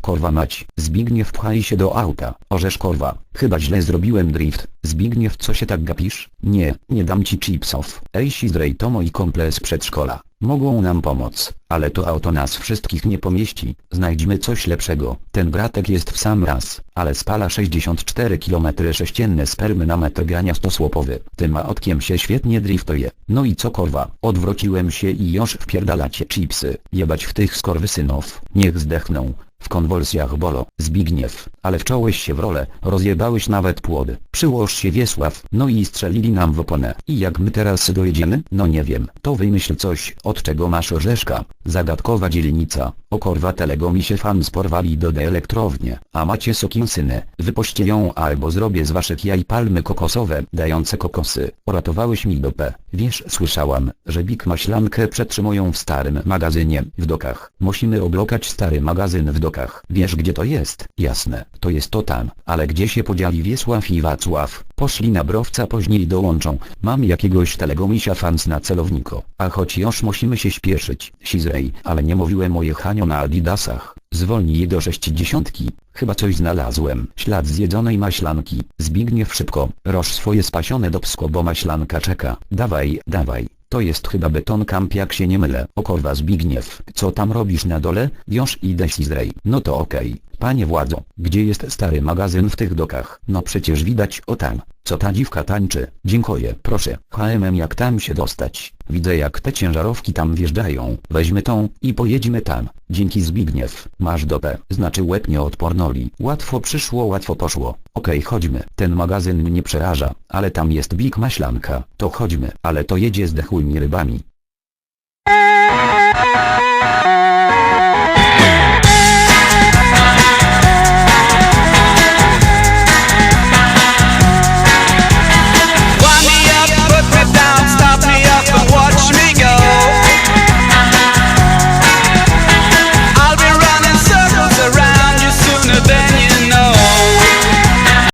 Korwa mać, Zbigniew pchaj się do auta, orzesz korwa, chyba źle zrobiłem drift, Zbigniew co się tak gapisz? Nie, nie dam ci chipsów, ej Sidrej to moi komple z przedszkola, mogą nam pomóc, ale to auto nas wszystkich nie pomieści, znajdźmy coś lepszego, ten gratek jest w sam raz, ale spala 64 km sześcienne spermy na metr grania stosłopowy, tym autkiem się świetnie driftuje, no i co korwa, odwróciłem się i już wpierdalacie chipsy, jebać w tych skorwysynów, niech zdechną, w konwulsjach bolo, Zbigniew, ale wczołeś się w rolę, rozjebałeś nawet płody. Przyłoż się Wiesław, no i strzelili nam w oponę. I jak my teraz dojedziemy? No nie wiem, to wymyśl coś, od czego masz orzeszka. Zagadkowa dzielnica, o korwa telego mi się fan sporwali do elektrownie, a macie sokinsyny, wypuśćcie ją albo zrobię z waszych jaj palmy kokosowe, dające kokosy. Uratowałeś mi dopę. Wiesz, słyszałam, że Big Maślankę przetrzymują w starym magazynie, w dokach. Musimy oblokać stary magazyn w dokach. Wiesz gdzie to jest? Jasne, to jest to tam, ale gdzie się podzieli Wiesław i Wacław? Poszli na browca później dołączą. Mam jakiegoś telegomisia fans na celowniku. A choć już musimy się śpieszyć, Sizrej, ale nie mówiłem o jechaniu na adidasach. Zwolnij je do sześćdziesiątki. Chyba coś znalazłem. Ślad zjedzonej maślanki. Zbigniew szybko. Roż swoje spasione do psko, bo maślanka czeka. Dawaj, dawaj. To jest chyba beton kamp jak się nie mylę. O korwa Zbigniew. Co tam robisz na dole? Wiąż idę Sizrej. No to okej. Panie władzo, gdzie jest stary magazyn w tych dokach? No przecież widać o tam. Co ta dziwka tańczy? Dziękuję. Proszę. HMM jak tam się dostać? Widzę jak te ciężarówki tam wjeżdżają. Weźmy tą i pojedźmy tam. Dzięki Zbigniew. Masz dopę. Znaczy łeb nieodpornoli. Łatwo przyszło łatwo poszło. Okej chodźmy. Ten magazyn mnie przeraża, ale tam jest Big Maślanka. To chodźmy. Ale to jedzie z dechłymi rybami.